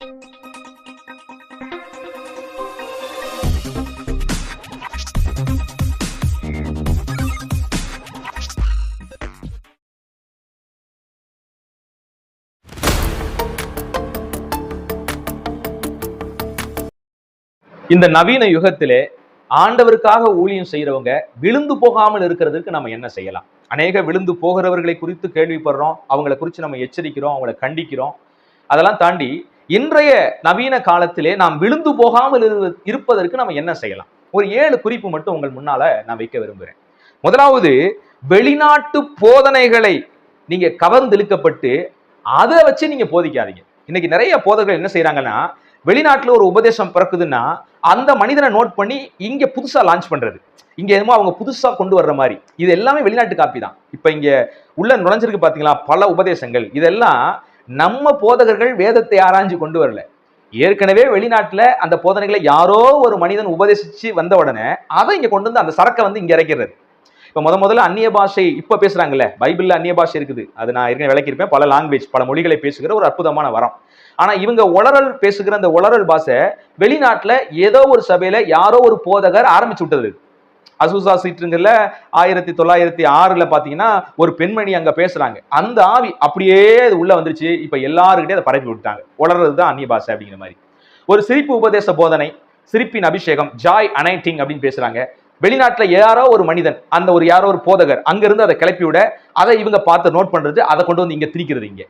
இந்த நவீன யுகத்திலே ஆண்டவருக்காக ஊழியம் செய்யறவங்க விழுந்து போகாமல் இருக்கிறதுக்கு நம்ம என்ன செய்யலாம்? அநேக விழுந்து போகிறவர்களை குறித்து கேள்விப்படுறோம். அவங்கள குறித்து நம்ம எச்சரிக்கிறோம். அவங்கள கண்டிக்கிறோம். அதெல்லாம் தாண்டி இன்றைய நவீன காலத்திலே நாம் விழுந்து போகாமல் இரு- இருப்பதற்கு நம்ம என்ன செய்யலாம்? ஒரு ஏழு குறிப்பு மட்டும் உங்கள் முன்னால நான் வைக்க விரும்புகிறேன் முதலாவது வெளிநாட்டு போதனைகளை நீங்க கவர்ந்தெழுக்கப்பட்டு அதை வச்சு நீங்க போதிக்காதீங்க. இன்னைக்கு நிறைய போதகர்கள் என்ன செய்யறாங்கன்னா வெளிநாட்டுல ஒரு உபதேசம் பிறக்குதுன்னா அந்த மனிதனை நோட் பண்ணி இங்க புதுசா லான்ச் பண்றது. இங்க என்னமோ அவங்க புதுசா கொண்டு வர்ற மாதிரி. இது எல்லாமே வெளிநாட்டு காப்பி தான். இப்ப இங்க உள்ள நுழைஞ்சிருக்கு பாத்தீங்களா? பல உபதேசங்கள். இதெல்லாம் நம்ம போதகர்கள் வேதத்தை ஆராய்ஞ்சு கொண்டு வரல. ஏற்கனவே வெளிநாட்டில் அந்த போதனைகளை யாரோ ஒரு மனிதன் உபதேசிச்சு வந்த உடனே அதை இங்கே கொண்டு வந்து அந்த சரக்கை வந்து இங்கே இறக்கிறது இப்போ முத முதல்ல அந்நிய பாஷை இப்போ பேசுகிறாங்கல்ல பைபிளில் அந்நிய பாஷை இருக்குது. அது நான் ஏற்கனவே விளக்கியிருப்பேன். பல லாங்குவேஜ் பல மொழிகளை பேசுகிற ஒரு அற்புதமான வரம். ஆனால் இவங்க உளறல் பேசுகிற அந்த உளறல் பாஷை வெளிநாட்டில் ஏதோ ஒரு சபையில் யாரோ ஒரு போதகர் ஆரம்பிச்சு விட்டது. அசூசா சீட்டுங்கள்ல ஆயிரத்தி தொள்ளாயிரத்தி ஆறுல பாத்தீங்கன்னா ஒரு பெண்மணி அங்க பேசுறாங்க. அந்த ஆவி அப்படியே அது உள்ள வந்துருச்சு. இப்ப எல்லாருக்கிட்டே அதை பரப்பி விட்டாங்க உளர்றது தான் அந்நிய பாஷை அப்படிங்கிற மாதிரி. ஒரு சிரிப்பு உபதேச போதனை சிரிப்பின் அபிஷேகம் ஜாய் அனைட்டிங் அப்படின்னு பேசுறாங்க. வெளிநாட்டுல யாரோ ஒரு மனிதன் அந்த ஒரு யாரோ ஒரு போதகர் அங்கிருந்து அதை கிளப்பி விட அதை இவங்க பார்த்து நோட் பண்றது அதை கொண்டு வந்து இங்க திரிக்கிறது இங்க.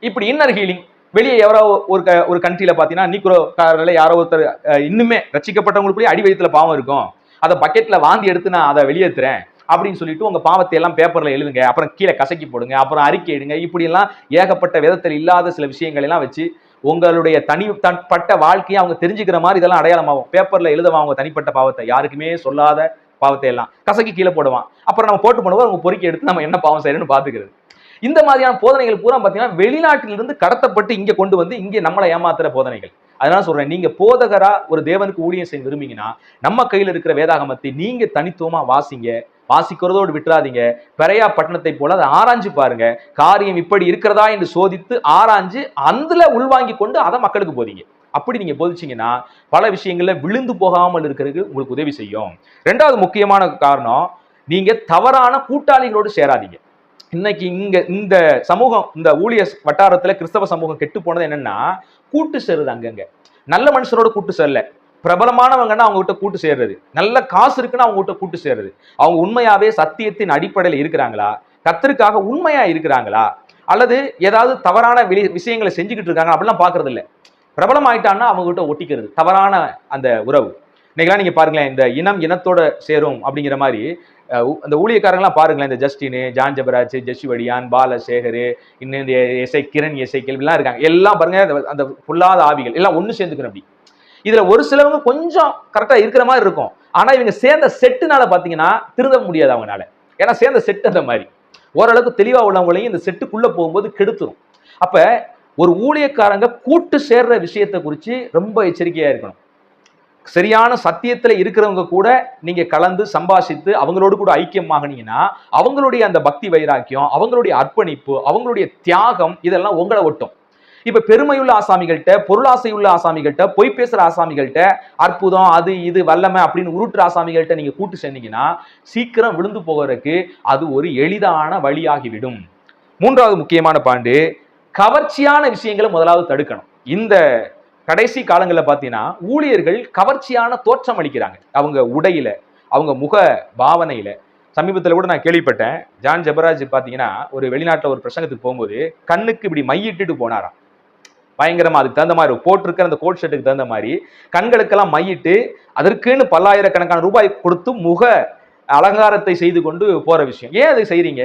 இப்படி இன்னர் ஹீலிங் வெளியே யாரோ ஒரு க- ஒரு கண்ட்ரியில பாத்தீங்கன்னா நீக்ரோக்காரில் யாரோ ஒருத்தர் இன்னுமே ரசிக்கப்பட்டவங்களுக்குள்ளேயே அடிவயத்துல பாவம் இருக்கும். அதை பக்கெட்ல வாந்தி எடுத்து நான் அதை வெளியேற்றுறேன் அப்படின்னு சொல்லிட்டு உங்க பாவத்தை எல்லாம் பேப்பர்ல எழுதுங்க. அப்புறம் கீழே கசக்கி போடுங்க. அப்புறம் அறிக்கை எடுங்க இப்படி எல்லாம் ஏகப்பட்ட விதத்தில் இல்லாத சில விஷயங்கள் எல்லாம் வச்சு உங்களுடைய தனி தனிப்பட்ட வாழ்க்கையை அவங்க தெரிஞ்சுக்கிற மாதிரி இதெல்லாம் அடையாளமாகும். பேப்பர்ல எழுதுவான் அவங்க தனிப்பட்ட பாவத்தை. யாருக்குமே சொல்லாத பாவத்தை எல்லாம். கசக்கி கீழே போடுவான். அப்புறம் நம்ம போட்டு போடுவோம் அவங்க பொறுக்கி எடுத்து நம்ம என்ன பாவம் செய்யணும்னு பாத்துக்கிறது இந்த மாதிரியான போதனைகள் பூரா பார்த்தீங்கன்னா வெளிநாட்டிலிருந்து கடத்தப்பட்டு இங்கே கொண்டு வந்து இங்கே நம்மளை ஏமாத்துற போதனைகள். அதனால சொல்றேன் நீங்க போதகரா ஒரு தேவனுக்கு ஊழியம் செய்ய விரும்பிங்கன்னா நம்ம கையில இருக்கிற வேதாகமத்தை நீங்க தனித்துவமா வாசிங்க வாசிக்கிறதோடு விட்டுறாதீங்க. பெரையா பட்டணத்தை போல அதை ஆராய்ஞ்சு பாருங்க. காரியம் இப்படி இருக்கிறதா என்று சோதித்து ஆராய்ஞ்சு அதுல உள்வாங்கி கொண்டு அதை மக்களுக்கு போதிங்க. அப்படி நீங்க போதிச்சீங்கன்னா பல விஷயங்கள்ல விழுந்து போகாமல் இருக்கிறதுக்கு உங்களுக்கு உதவி செய்யும். ரெண்டாவது முக்கியமான காரணம் நீங்க தவறான கூட்டாளிகளோடு சேராதீங்க. இன்னைக்கு இங்க இந்த சமூகம் இந்த ஊழிய வட்டாரத்துல கிறிஸ்தவ சமூகம் கெட்டு போனது என்னன்னா கூட்டு சேருது அங்கங்க. நல்ல மனுஷரோட கூட்டு சேரல. பிரபலமானவங்கன்னா அவங்க கிட்ட கூட்டு சேர்றது. நல்ல காசு இருக்குன்னா அவங்க கிட்ட கூட்டு சேர்றது. அவங்க உண்மையாவே சத்தியத்தின் அடிப்படையில் இருக்கிறாங்களா? கத்தருக்காக உண்மையா இருக்கிறாங்களா? அல்லது ஏதாவது தவறான வெளி விஷயங்களை செஞ்சுக்கிட்டு இருக்காங்க? அப்படிலாம் பாக்குறது இல்லை. பிரபலம் ஆயிட்டான்னா அவங்க கிட்ட ஒட்டிக்கிறது. தவறான அந்த உறவு. இன்னைக்கெல்லாம் நீங்க பாருங்களேன் இந்த இனம் இனத்தோட சேரும் அப்படிங்கிற மாதிரி அந்த ஊழியக்காரங்களாம் பாருங்களேன் இந்த ஜஸ்டின் ஜான் ஜபராஜ் ஜெஷி வடியான் பாலசேகர் இன்னும் இந்த இசை கிரண் இசை கேள்விலாம் இருக்காங்க. எல்லாம் பாருங்க அந்த- அந்த பொல்லாத ஆவிகள் எல்லாம் ஒன்று சேர்ந்துக்கணும் அப்படி. இதுல ஒரு சிலவங்க கொஞ்சம் கரெக்டா இருக்கிற மாதிரி இருக்கும். ஆனா இவங்க சேர்ந்த செட்டுனால பாத்தீங்கன்னா திருந்த முடியாது அவங்களால ஏன்னா சேர்ந்த செட்டு அந்த மாதிரி. ஓரளவுக்கு தெளிவா உள்ளவங்களையும் இந்த செட்டுக்குள்ள போகும்போது கெடுத்துரும். அப்ப ஒரு ஊழியக்காரங்க கூட்டு சேர்ற விஷயத்தை குறித்து ரொம்ப எச்சரிக்கையாக இருக்கணும். சரியான சத்தியத்துல இருக்கிறவங்க கூட நீங்க கலந்து சம்பாஷித்து அவங்களோடு கூட ஐக்கியமாகனீங்கன்னா அவங்களுடைய அந்த பக்தி வைராக்கியம் அவங்களுடைய அர்ப்பணிப்பு அவங்களுடைய தியாகம் இதெல்லாம் உங்களை ஒட்டும். இப்ப பெருமையுள்ள ஆசாமிகள்கிட்ட பொருளாசையுள்ள ஆசாமிகள்கிட்ட பொய் பேசுற ஆசாமிகள்கிட்ட அற்புதம் அது இது வல்லமை அப்படின்னு உருட்டுற ஆசாமிகள்கிட்ட நீங்க கூட்டு சென்னீங்கன்னா சீக்கிரம் விழுந்து போகிறதுக்கு அது ஒரு எளிதான வழியாகிவிடும். மூன்றாவது முக்கியமான பாண்டு கவர்ச்சியான விஷயங்களை முதலாவது தடுக்கணும். இந்த கடைசி காலங்களில் பார்த்தீங்கன்னா ஊழியர்கள் கவர்ச்சியான தோற்றம் அளிக்கிறாங்க. அவங்க உடையில அவங்க முக பாவனையில. சமீபத்தில் கூட நான் கேள்விப்பட்டேன். ஜான் ஜெபராஜ் பார்த்தீங்கன்னா ஒரு வெளிநாட்டில் ஒரு பிரசங்கத்துக்கு போகும்போது கண்ணுக்கு இப்படி மையிட்டுட்டு போனாராம். பயங்கரமாக அதுக்கு தகுந்த மாதிரி போட்டிருக்கிற அந்த கோட் ஷர்ட்டுக்கு தகுந்த மாதிரி கண்களுக்கெல்லாம் மையிட்டு அதற்குன்னு பல்லாயிரக்கணக்கான ரூபாய் கொடுத்து முக அலங்காரத்தை செய்து கொண்டு போகிற விஷயம். ஏன் அதை செய்கிறீங்க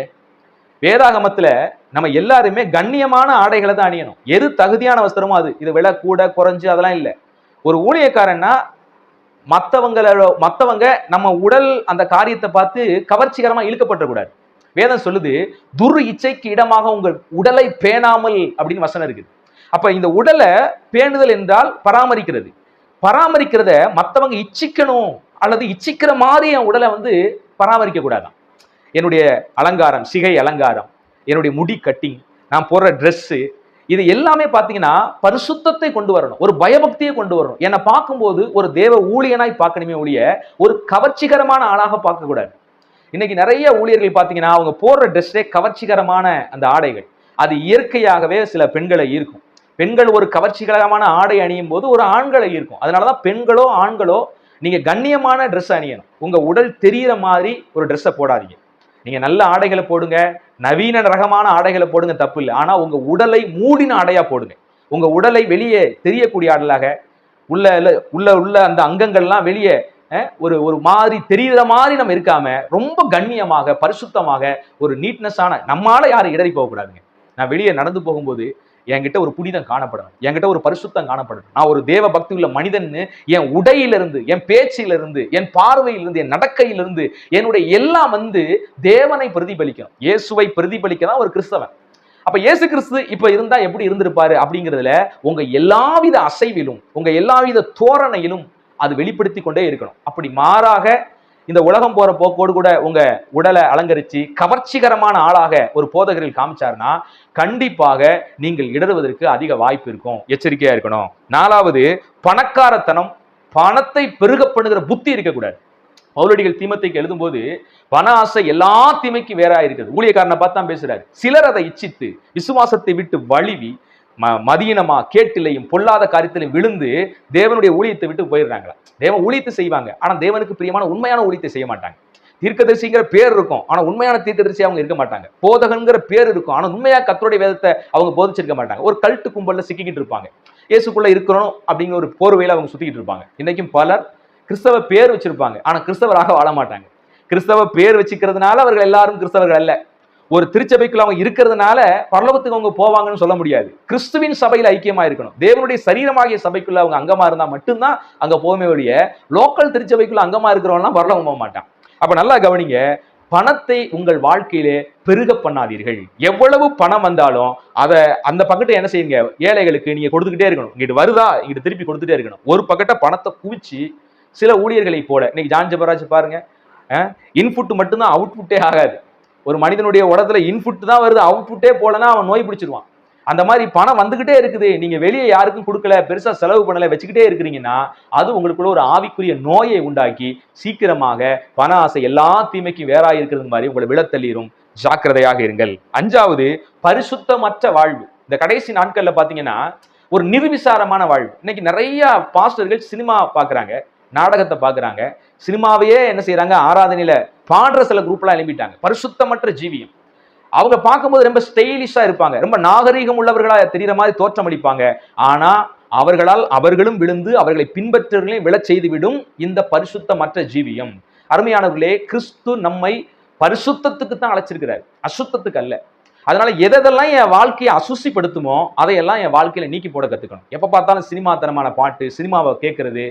வேதாகமத்துல நம்ம எல்லாருமே கண்ணியமான ஆடைகளை தான் அணியணும். எது தகுதியான வஸ்திரமோ அது. இது விலை கூட குறைஞ்சு அதெல்லாம் இல்லை. ஒரு ஊழியக்காரன்னா மற்றவங்களோட மற்றவங்க நம்ம உடல் அந்த காரியத்தை பார்த்து கவர்ச்சிகரமா இழுக்கப்பட்டக்கூடாது வேதம் சொல்லுது துர் இச்சைக்கு இடமாக உங்கள் உடலை பேணாமல் அப்படின்னு வசனம் இருக்குது. அப்ப இந்த உடலை பேணுதல் என்றால் பராமரிக்கிறது. பராமரிக்கிறத மற்றவங்க இச்சிக்கணும் அல்லது இச்சிக்கிற மாதிரி என் உடலை வந்து பராமரிக்க கூடாதான் என்னுடைய அலங்காரம் சிகை அலங்காரம் என்னுடைய முடி கட்டிங் நான் போடுற ட்ரெஸ்ஸு இது எல்லாமே பார்த்தீங்கன்னா பரிசுத்தத்தை கொண்டு வரணும். ஒரு பயபக்தியை கொண்டு வரணும். என்னை பார்க்கும்போது ஒரு தேவ ஊழியனாய் பார்க்கணுமே ஒழிய ஒரு கவர்ச்சிகரமான ஆளாக பார்க்கக்கூடாது. இன்னைக்கு நிறைய ஊழியர்கள் பார்த்தீங்கன்னா அவங்க போடுற ட்ரெஸ்ஸே கவர்ச்சிகரமான அந்த ஆடைகள். அது இயற்கையாகவே சில பெண்களை ஈர்க்கும். பெண்கள் ஒரு கவர்ச்சிகரமான ஆடை அணியும் போது ஒரு ஆண்களை ஈர்க்கும். அதனாலதான் பெண்களோ ஆண்களோ நீங்க கண்ணியமான ட்ரெஸ் அணியணும். உங்க உடல் தெரியிற மாதிரி ஒரு ட்ரெஸ்ஸை போடாதீங்க. நீங்க நல்ல ஆடைகளை போடுங்க நவீன ரகமான ஆடைகளை போடுங்க தப்பு இல்லை. ஆனா உங்க உடலை மூடின ஆடையா போடுங்க. உங்க உடலை வெளியே தெரியக்கூடிய ஆடலாக உள்ள உள்ள உள்ள அந்த அங்கங்கள்லாம் வெளியே ஒரு ஒரு மாதிரி தெரியுற மாதிரி நம்ம இருக்காம ரொம்ப கண்ணியமாக பரிசுத்தமாக ஒரு நீட்னஸான நம்மளால யாரும் இடறி போகக்கூடாதுங்க. நான் வெளியே நடந்து போகும்போது என்கிட்ட ஒரு புனிதம் காணப்படணும். என்கிட்ட ஒரு பரிசுத்தம் காணப்படணும். நான் ஒரு தேவ பக்தி உள்ள மனிதன்னு என் உடையிலிருந்து என் பேச்சிலிருந்து என் பார்வையிலிருந்து என் நடக்கையிலிருந்து என்னுடைய எல்லாம் வந்து தேவனை பிரதிபலிக்கணும். இயேசுவை பிரதிபலிக்க தான் ஒரு கிறிஸ்தவன். அப்ப இயேசு கிறிஸ்து இப்ப இருந்தா எப்படி இருந்திருப்பாரு அப்படிங்கிறதுல உங்க எல்லாவித அசைவிலும் உங்க எல்லாவித தோரணையிலும் அது வெளிப்படுத்தி கொண்டே இருக்கணும். அப்படி மாறாக இந்த உலகம் போற போக்கோடு கூட உங்க உடலை அலங்கரிச்சு கவர்ச்சிகரமான ஆளாக ஒரு போதகரில் காமிச்சாருன்னா கண்டிப்பாக நீங்கள் இடறுவதற்கு அதிக வாய்ப்பு இருக்கும். எச்சரிக்கையா இருக்கணும். நாலாவது பணக்காரத்தனம் பணத்தை பெருக பண்ணுகிற புத்தி இருக்கக்கூடாது. பவுலடிகள் தீமத்தைக்கு எழுதும்போது பண ஆசை எல்லா தீமைக்கும் வேறா இருக்குது ஊழியக்காரனை பார்த்து தான் பேசுறாரு. சிலர் அதை இச்சித்து விசுவாசத்தை விட்டு வழிவி ம மதியினமா கேட்டிலையும் பொல்லாத காரியத்திலையும் விழுந்து தேவனுடைய ஊழியத்தை விட்டு போயிடுறாங்களா? தேவன் ஊழியத்தை செய்வாங்க. ஆனால் தேவனுக்கு பிரியமான உண்மையான ஊழியத்தை செய்ய மாட்டாங்க. தீர்க்கதரிசிங்கிற பேர் இருக்கும். ஆனால் உண்மையான தீர்க்கதரிசி அவங்க இருக்க மாட்டாங்க. போதகங்கிற பேர் இருக்கும். ஆனால் உண்மையாக கத்தருடைய வேதத்தை அவங்க போதிச்சிருக்க மாட்டாங்க. ஒரு கல்ட்டு கும்பலில் சிக்கிக்கிட்டு இருப்பாங்க. இயேசுக்குள்ள இருக்கிறோம் அப்படிங்கிற ஒரு போர்வையில் அவங்க சுத்திக்கிட்டு இருப்பாங்க. இன்னைக்கும் பலர் கிறிஸ்தவ பேர் வச்சிருப்பாங்க. ஆனால் கிறிஸ்தவராக வாழ மாட்டாங்க. கிறிஸ்தவ பேர் வச்சுக்கிறதுனால அவர்கள் எல்லாரும் கிறிஸ்தவர்கள் அல்ல. ஒரு திருச்சபைக்குள்ள அவங்க இருக்கிறதுனால பரலோகத்துக்கு அவங்க போவாங்கன்னு சொல்ல முடியாது. கிறிஸ்துவின் சபையில் ஐக்கியமா இருக்கணும் தேவனுடைய சரீரமாகிய சபைக்குள்ள அவங்க அங்கமா இருந்தா மட்டும்தான் அங்க போகமே ஒழிய லோக்கல் திருச்சபைக்குள்ள அங்கமா இருக்கிறவங்கலாம் பரலோகம் போக மாட்டான். அப்ப நல்லா கவனிங்க பணத்தை உங்கள் வாழ்க்கையிலே பெருக பண்ணாதீர்கள். எவ்வளவு பணம் வந்தாலும் அதை அந்த பக்கத்தை என்ன செய்யுங்க? ஏழைகளுக்கு நீங்க கொடுத்துக்கிட்டே இருக்கணும். இங்கிட்டு வருதா? இங்கிட்டு திருப்பி கொடுத்துட்டே இருக்கணும். ஒரு பக்கத்தை பணத்தை குவிச்சு சில ஊழியர்களை போல இன்னைக்கு ஜான் ஜபராஜ் பாருங்க இன்புட் மட்டும்தான் அவுட்புட்டே ஆகாது. ஒரு மனிதனுடைய உடத்துல இன்புட் தான் வருது அவுட்புட்டே போலனா அவன் நோய் பிடிச்சிருவான். அந்த மாதிரி பணம் வந்துகிட்டே இருக்குது நீங்க வெளியே யாருக்கும் கொடுக்கல பெருசா செலவு பண்ணல வச்சுக்கிட்டே இருக்கிறீங்கன்னா அது உங்களுக்குள்ள ஒரு ஆவிக்குரிய நோயை உண்டாக்கி சீக்கிரமாக பண ஆசை எல்லா தீமைக்கும் வேறாய் இருக்கிறது மாதிரி உங்களை விழத்தள்ளிரும். ஜாக்கிரதையாக இருங்கள். அஞ்சாவது பரிசுத்தமற்ற வாழ்வு. இந்த கடைசி நாட்கள்ல பாத்தீங்கன்னா ஒரு நிர்விசாரமான வாழ்வு. இன்னைக்கு நிறைய பாஸ்டர்கள் சினிமா பாக்குறாங்க நாடகத்தை பாக்குறாங்க. சினிமாவையே என்ன செய்யறாங்க ஆராதனையில பாடுற சில குரூப்லாம் எழுப்பிட்டாங்க பரிசுத்தமற்ற ஜீவியம். அவங்க பார்க்கும்போது ரொம்ப ஸ்டைலிஷாக இருப்பாங்க. ரொம்ப நாகரீகம் உள்ளவர்களாக தெரிகிற மாதிரி தோற்றமளிப்பாங்க ஆனால் அவர்களால் அவர்களும் விழுந்து அவர்களை பின்பற்றவர்களையும் விழச் செய்துவிடும் இந்த பரிசுத்தமற்ற ஜீவியம். அருமையானவர்களே கிறிஸ்து நம்மை பரிசுத்தத்துக்கு தான் அழைச்சிருக்கிறார். அசுத்தத்துக்கு அல்ல. அதனால எதெல்லாம் என் வாழ்க்கையை அசுசிப்படுத்துமோ அதையெல்லாம் என் வாழ்க்கையில நீக்கி போட கத்துக்கணும். எப்ப பார்த்தாலும் சினிமாத்தனமான பாட்டு சினிமாவை கேட்கறது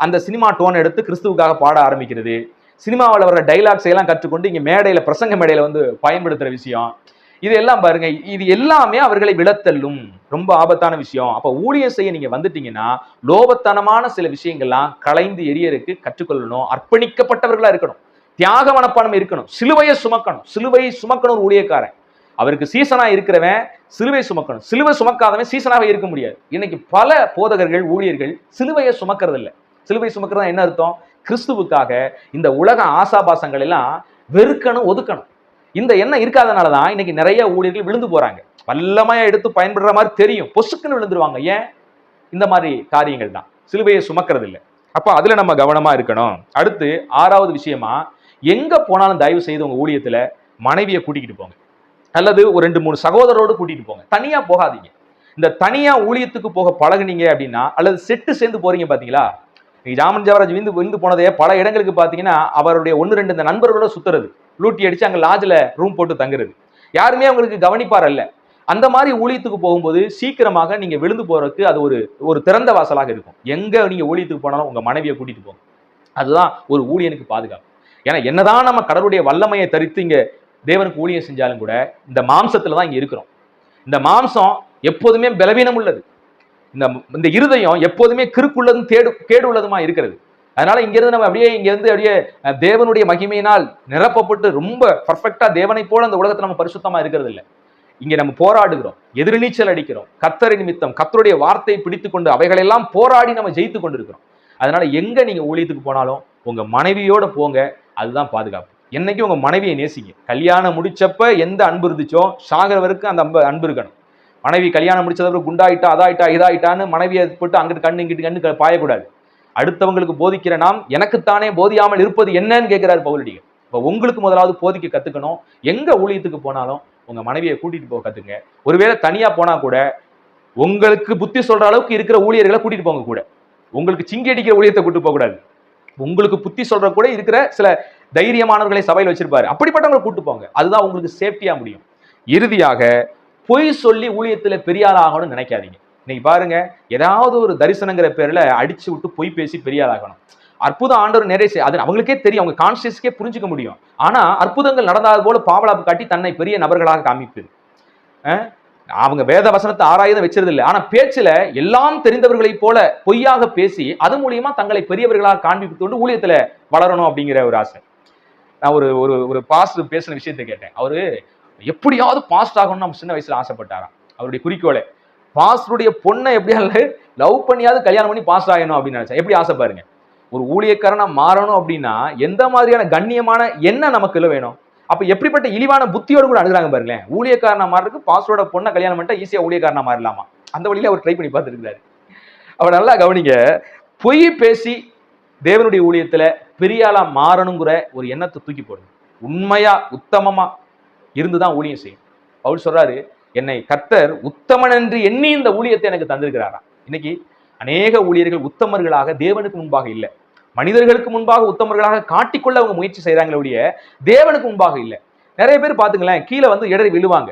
அந்த சினிமா டோன் எடுத்து கிறிஸ்துவுக்காக பாட ஆரம்பிக்கிறது. சினிமாவில் வர டைலாக்ஸ் எல்லாம் கற்றுக்கொண்டு இங்கே மேடையில் பிரசங்க மேடையில் வந்து பயன்படுத்துகிற விஷயம். இது எல்லாம் பாருங்க இது எல்லாமே அவர்களை விழத்தள்ளும் ரொம்ப ஆபத்தான விஷயம். அப்ப ஊழியம் செய்ய நீங்க வந்துட்டீங்கன்னா லோபத்தனமான சில விஷயங்கள்லாம் களைந்து எரியருக்கு கற்றுக்கொள்ளணும். அர்ப்பணிக்கப்பட்டவர்களா இருக்கணும். தியாக மனப்பான்மை இருக்கணும். சிலுவையை சுமக்கணும். சிலுவையை சுமக்கணும் ஒரு ஊழியக்காரன். அவருக்கு சீசனா இருக்கிறவன் சிலுவை சுமக்கணும். சிலுவை சுமக்காதவன் சீசனாக இருக்க முடியாது. இன்னைக்கு பல போதகர்கள் ஊழியர்கள் சிலுவையை சுமக்கிறது சிலுவை சுமக்கிறதா என்ன அர்த்தம்? கிறிஸ்துவுக்காக இந்த உலக ஆசாபாசங்கள் எல்லாம் வெறுக்கணும் ஒதுக்கணும். இந்த எண்ணம் இருக்காதனால தான் இன்னைக்கு நிறைய ஊழியர்கள் விழுந்து போறாங்க. வல்லமையா எடுத்து பயன்படுற மாதிரி தெரியும். பொசுக்குன்னு விழுந்துருவாங்க. ஏன்? இந்த மாதிரி காரியங்கள் தான். சிலுவையை சுமக்கிறது இல்லை அப்போ அதுல நம்ம கவனமா இருக்கணும். அடுத்து ஆறாவது விஷயமா எங்க போனாலும் தயவு செய்து உங்க ஊழியத்துல மனைவியை கூட்டிகிட்டு போங்க. அல்லது ஒரு ரெண்டு மூணு சகோதரரோடு கூட்டிகிட்டு போங்க. தனியா போகாதீங்க. இந்த தனியா ஊழியத்துக்கு போக பழகுனீங்க அப்படின்னா அல்லது செட்டு சேர்ந்து போறீங்க பாத்தீங்களா? ஜாமன் ஜவராஜ் விந்து விந்து போனதே பல இடங்களுக்கு பார்த்தீங்கன்னா அவருடைய ஒன்று ரெண்டு இந்த நண்பர்களோட சுத்துறது. லூட்டி அடிச்சு அங்கே லாட்ஜில் ரூம் போட்டு தங்குறது. யாருமே அவங்களுக்கு கவனிப்பார் அல்ல. அந்த மாதிரி ஊழியத்துக்கு போகும்போது சீக்கிரமாக நீங்கள் விழுந்து போகிறதுக்கு அது ஒரு ஒரு திறந்த வாசலாக இருக்கும். எங்கே நீங்கள் ஊழியத்துக்கு போனாலும் உங்கள் மனைவியை கூட்டிகிட்டு போங்க. அதுதான் ஒரு ஊழியனுக்கு பாதுகாப்பு. ஏன்னா என்னதான் நம்ம கடவுளுடைய வல்லமையை தரித்து இங்கே தேவனுக்கு ஊழியம் செஞ்சாலும் கூட இந்த மாம்சத்தில் தான் இங்கே இருக்கிறோம். இந்த மாம்சம் எப்போதுமே பலவீனம் உள்ளது இந்த இந்த இருதயம் எப்போதுமே கிறுக்குள்ளதும் தேடு கேடு உள்ளதுமா இருக்கிறது. அதனால இங்கிருந்து நம்ம அப்படியே இங்கிருந்து அப்படியே தேவனுடைய மகிமையினால் நிரப்பப்பட்டு ரொம்ப பர்ஃபெக்டா தேவனை போல அந்த உலகத்தை நம்ம பரிசுத்தமா இருக்கிறது இல்லை. இங்க நம்ம போராடுகிறோம் எதிர்நீச்சல் அடிக்கிறோம் கத்தரை நிமித்தம் கத்தருடைய வார்த்தையை பிடித்து கொண்டு அவைகளெல்லாம் போராடி நம்ம ஜெயித்து கொண்டிருக்கிறோம். அதனால எங்க நீங்க ஊழியத்துக்கு போனாலும் உங்க மனைவியோட போங்க அதுதான் பாதுகாப்பு. என்னைக்கு உங்க மனைவியை நேசிங்க. கல்யாணம் முடிச்சப்ப எந்த அன்பு இருந்துச்சோ சாகிற வரைக்கும் அந்த அன்பு அன்பு இருக்கணும். மனைவி கல்யாணம் முடிச்சதப்பறம் குண்டாயிட்டா அதாயிட்டா இதாயிட்டான்னு மனைவியை போட்டு அங்கிட்டு கண்ணு இங்கிட்டு கண்ணு பாயக்கூடாது. அடுத்தவங்களுக்கு போதிக்கிற நாம் எனக்குத்தானே போதியாமல் இருப்பது என்னன்னு கேட்கிறார் பவுலடிகள் இப்போ உங்களுக்கு முதலாவது போதிக்க கற்றுக்கணும் எங்கே ஊழியத்துக்கு போனாலும் உங்கள் மனைவியை கூட்டிகிட்டு போக கற்றுங்க ஒருவேளை தனியாக போனால் கூட உங்களுக்கு புத்தி சொல்கிற அளவுக்கு இருக்கிற ஊழியர்களை கூட்டிகிட்டு போங்க கூட. உங்களுக்கு சிங்கி அடிக்கிற ஊழியத்தை கூட்டு போகக்கூடாது உங்களுக்கு புத்தி சொல்கிற கூட இருக்கிற சில தைரியமானவர்களை சபையில் வச்சிருப்பாரு. அப்படிப்பட்டவங்களை கூட்டு போங்க. அதுதான் உங்களுக்கு சேஃப்டியாக முடியும். இறுதியாக பொய் சொல்லி ஊழியத்துல பெரிய ஆள் ஆகணும்னு நினைக்காதீங்க. இன்னைக்கு பாருங்க ஏதாவது ஒரு தரிசனங்கிற பேர்ல அடிச்சு விட்டு பொய் பேசி பெரிய ஆள் ஆகணும் அற்புதம் ஆண்டவர் நிறைய அது அவங்களுக்கே தெரியும் அவங்க கான்சியஸ்க்கே புரிஞ்சுக்க முடியும். ஆனா அற்புதங்கள் நடந்தாது போல பாவலாப்பு காட்டி தன்னை பெரிய நபர்களாக காமிப்பு அவங்க வேத வசனத்தை ஆராயுதம் வச்சிருது இல்லை ஆனா பேச்சுல எல்லாம் தெரிந்தவர்களைப் போல பொய்யாக பேசி அது மூலியமா தங்களை பெரியவர்களாக காண்பித்து கொண்டு ஊழியத்துல வளரணும் அப்படிங்கிற ஒரு ஆசை. நான் ஒரு ஒரு ஒரு பாஸ்ட் பேசின விஷயத்தை கேட்டேன். அவரு எப்படியாவது பாஸ்ட் ஆகணும்னு நம்ம சின்ன வயசுல ஆசைப்பட்டாராம். அவருடைய குறிக்கோளே பாஸ்டருடைய பொண்ணை எப்படியாவது லவ் பண்ணியாவது கல்யாணம் பண்ணி பாஸ்ட் ஆகணும் அப்படின்னு நினைச்சேன் எப்படி ஆசை பாருங்க? ஒரு ஊழியக்காரனா மாறணும் அப்படின்னா எந்த மாதிரியான கண்ணியமான என்ன நமக்குள்ள வேணும்? அப்ப எப்படிப்பட்ட இழிவான புத்தியோடு கூட அணுகுறாங்க பாருங்களேன். ஊழியக்காரனா மாறதுக்கு பாஸ்டரோட பொண்ணை கல்யாணம் பண்ணிட்டா ஈஸியா ஊழியக்காரனா மாறலாமா? அந்த வழியில அவர் ட்ரை பண்ணி பார்த்துருக்காரு அவர் நல்லா கவனிங்க பொய் பேசி தேவனுடைய ஊழியத்துல பெரிய மாறணுங்கிற ஒரு எண்ணத்தை தூக்கி போடுங்க. உண்மையா உத்தமமா இருந்து தான் ஊழியம் செய்யும். அவர் சொல்றாரு என்னை கர்த்தர் உத்தமன் என்று எண்ணி இந்த ஊழியத்தை எனக்கு தந்திருக்கிறாராம் இன்னைக்கு அநேக ஊழியர்கள் உத்தமர்களாக தேவனுக்கு முன்பாக இல்லை. மனிதர்களுக்கு முன்பாக உத்தமர்களாக காட்டிக்கொள்ள அவங்க முயற்சி செய்கிறாங்களே ஒழிய தேவனுக்கு முன்பாக இல்லை. நிறைய பேர் பார்த்துங்களேன் கீழே வந்து இடறி விழுவாங்க.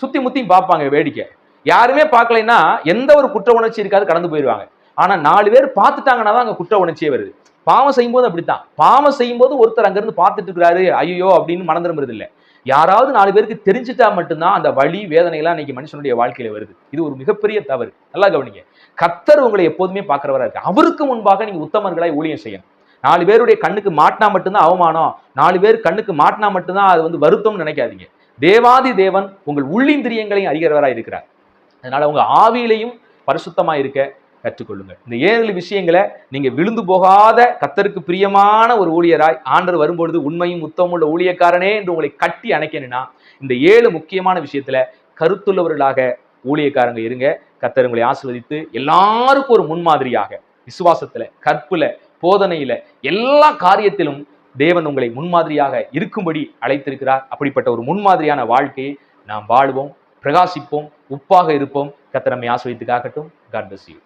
சுற்றி முத்தியும் பார்ப்பாங்க வேடிக்கை. யாருமே பார்க்கலைன்னா எந்த ஒரு குற்ற உணர்ச்சி இருக்காது கடந்து போயிடுவாங்க ஆனால் நாலு பேர் பார்த்துட்டாங்கன்னா தான் அங்கே குற்ற உணர்ச்சியே வருது. பாவம் செய்யும்போது அப்படித்தான். பாவம் செய்யும்போது ஒருத்தர் அங்கேருந்து பார்த்துட்டு இருக்கிறாரு ஐயோ அப்படின்னு மனந்திரம்புறது இல்லை. யாராவது நாலு பேருக்கு தெரிஞ்சுட்டா மட்டும்தான் அந்த வழி வேதனையெல்லாம் இன்னைக்கு மனுஷனுடைய வாழ்க்கையில வருது. இது ஒரு மிகப்பெரிய தவறு. நல்லா கவனிங்க. கத்தர் உங்களை எப்போதுமே பார்க்கிறவரா இருக்கு அவருக்கு முன்பாக நீங்க உத்தமர்களாய் ஊழியம் செய்யணும். நாலு பேருடைய கண்ணுக்கு மாட்டினா மட்டும்தான் அவமானம். நாலு பேர் கண்ணுக்கு மாட்டினா மட்டும்தான் அது வந்து வருத்தம்னு நினைக்காதீங்க. தேவாதி தேவன் உங்கள் உள்ளிந்திரியங்களையும் அறிகிறவராக இருக்கிறார். அதனால உங்க ஆவியிலையும் பரிசுத்தமா இருக்க கற்றுக்கொள்ளுங்கள். இந்த ஏழு விஷயங்களை நீங்கள் விழுந்து போகாத கத்தருக்கு பிரியமான ஒரு ஊழியராய் ஆண்டர் வரும்பொழுது உண்மையும் உத்தமும் உள்ள ஊழியக்காரனே என்று உங்களை கட்டி அணைக்கணும்னா இந்த ஏழு முக்கியமான விஷயத்தில் கருத்துள்ளவர்களாக ஊழியக்காரங்க இருங்க. கத்தர் உங்களை ஆசிர்வதித்து எல்லாருக்கும் ஒரு முன்மாதிரியாக விசுவாசத்தில் கற்புல போதனையில எல்லா காரியத்திலும் தேவன் உங்களை முன்மாதிரியாக இருக்கும்படி அழைத்திருக்கிறார். அப்படிப்பட்ட ஒரு முன்மாதிரியான வாழ்க்கையை நாம் வாழ்வோம் பிரகாசிப்போம் உப்பாக இருப்போம். கத்திரமை ஆசிரியத்துக்காகட்டும் காட் bless யூ